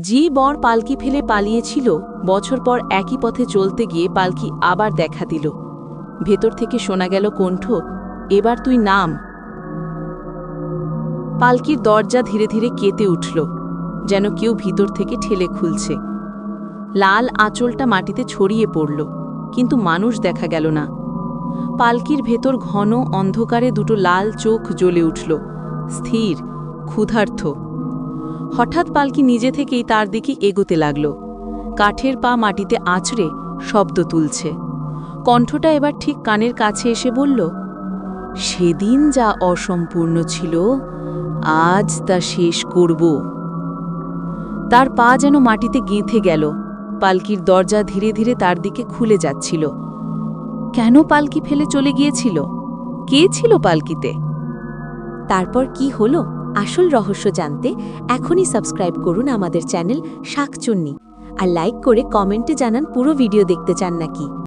যে বর পালকি ফেলে পালিয়েছিল, বছর পর একই পথে চলতে গিয়ে পালকি আবার দেখা দিল। ভেতর থেকে শোনা গেল কণ্ঠ, এবার তুই নাম। পালকির দরজা ধীরে ধীরে কেঁপে উঠল, যেন কেউ ভিতর থেকে ঠেলে খুলছে। লাল আঁচলটা মাটিতে ছড়িয়ে পড়ল, কিন্তু মানুষ দেখা গেল না। পালকির ভেতর ঘন অন্ধকারে দুটো লাল চোখ জ্বলে উঠল, স্থির, ক্ষুধার্থ। হঠাৎ পালকি নিজে থেকেই তার দিকে এগোতে লাগল। কাঠের পা মাটিতে আছড়ে শব্দ তুলছে। কণ্ঠটা এবার ঠিক কানের কাছে এসে বলল, সেদিন যা অসম্পূর্ণ ছিল, আজ তা শেষ করব। তার পা যেন মাটিতে গেঁথে গেল। পালকির দরজা ধীরে ধীরে তার দিকে খুলে যাচ্ছিল। কেন পালকি ফেলে চলে গিয়েছিল? কে ছিল পালকিতে? তারপর কি হলো? আসল রহস্য জানতে এখনই সাবস্ক্রাইব করুন আমাদের চ্যানেল শাকচুন্নি। আর লাইক করে কমেন্টে জানান পুরো ভিডিও দেখতে চান নাকি।